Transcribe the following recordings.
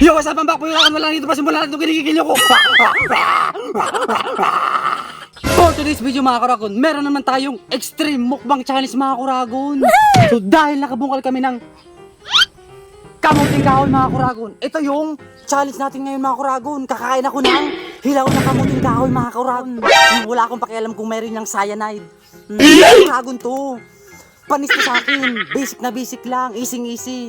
Yo, sa pambak po yung akin wala dito pa simula nito kinikikilo ko. For today's video mga kuragon, meron naman tayong extreme mukbang challenge mga kuragon. So dahil nakabungkal kami ng kamuting kahoy mga kuragon, ito yung challenge natin ngayon mga kuragon. Kakain ako ng hilaw na kamuting kahoy mga kuragon. Hmm, Wala akong pakialam kung meron niyang cyanide. Hmm, kuragon to. Panis to sa akin. Basic na basic lang. Easy easy.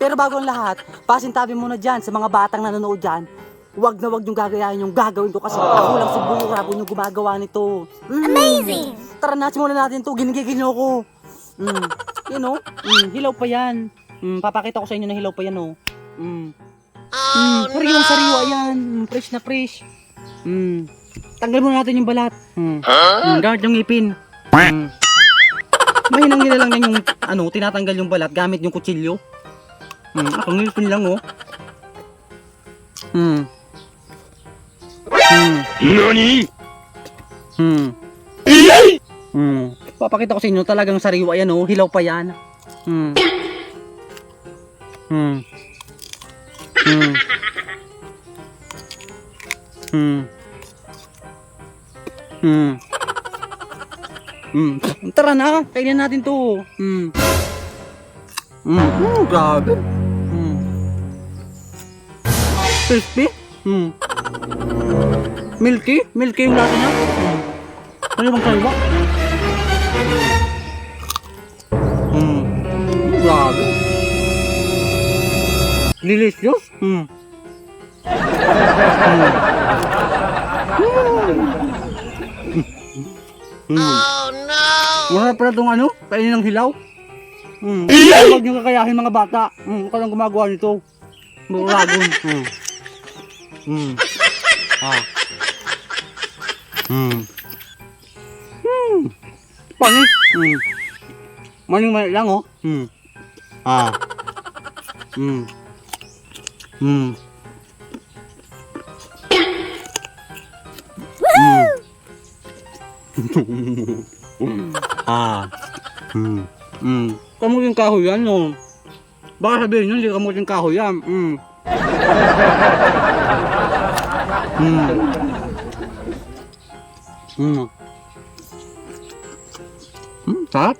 Pero bago ang lahat, pasintabi muna dyan sa mga batang nanonood dyan. Huwag na huwag yung gagayahin yung gagawin ko kasi ako lang si Buyo Rabon yung gumagawa nito. Amazing! Tara na, simulan natin to. Ginigigil niyo ako. Mm. You know? Mm, hilaw pa yan. Mm, papakita ko sa inyo na hilaw pa yan, oh. Mm. Mm, sariwang sariwa yan. Mm, fresh na fresh. Mm. Tanggal muna natin yung balat. Mm. Mm, gamit yung ngipin. Mm. Mahinang nila lang yan yung ano, tinatanggal yung balat gamit yung kutsilyo. Hmm, ako ngipin lang oh. Hmm. Hmm. NANI? Hmm. Hmm. Papakita ko sa inyo talagang sariwa yan oh, hilaw pa yan. Hmm. Hmm. Hmm. Hmm. Hmm. Hmm. Tara na, kainin natin to. Hmm. Hmm. Hmm, grabe. Hmm. Crispy? Hmm. Milky? Milky yung lasa niya? Hmm. Ano bang kalwa? Hmm. Hmm, grabe. Delicious? Hmm. Hmm. Oh no! Wala pala itong ano? Kainin ng hilaw? Hmm. Huwag niyo kakayahin mga bata. Hmm. Ako lang gumagawa nito. Buragon. Hmm. Hmm. Ah. Hmm. Hmm. Panis. Hmm. Maning mali lang oh. Hmm. Ah. Hmm. Hmm. Hmm. ah. Hmm. Hmm. Kamuting kahoy yan, no? Baka sabihin nyo, hindi kamuting kahoy yan. Hmm. Hmm. Hmm. Hmm, sarap.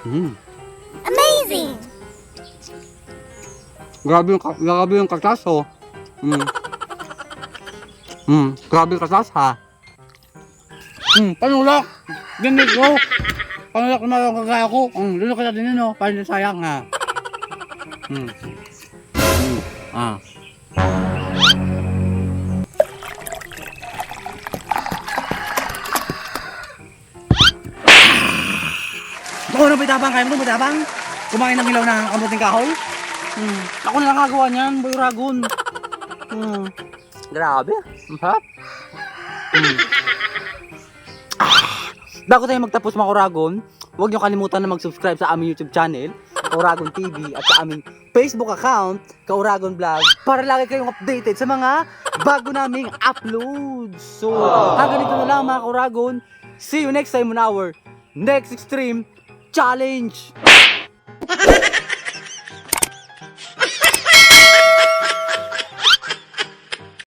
Hmm. Amazing! Grabe yung, grabe yung katas, oh. Hmm. Hmm, grabe yung katas, ha? Hmm, panulak! Ganit ko! Panulak na lang kagaya ko. Hmm, lalo ka din yun, oh. Parang sayang, ha? Hmm. Ah. Ako na bitabang, kaya mo bitabang? Kumain ng ilaw ng kamuting kahoy? Hmm. Ako na nakagawa niyan, Boy Ragon. Hmm. Grabe. Ang sarap. Hmm. Bago tayo magtapos mga Oragon, huwag niyo kalimutan na mag-subscribe sa aming YouTube channel, Oragon TV, at sa aming Facebook account, Kauragon Vlog, para lagi kayong updated sa mga bago naming uploads. So, hanggang dito na lang mga Kauragon. See you next time on our next extreme challenge.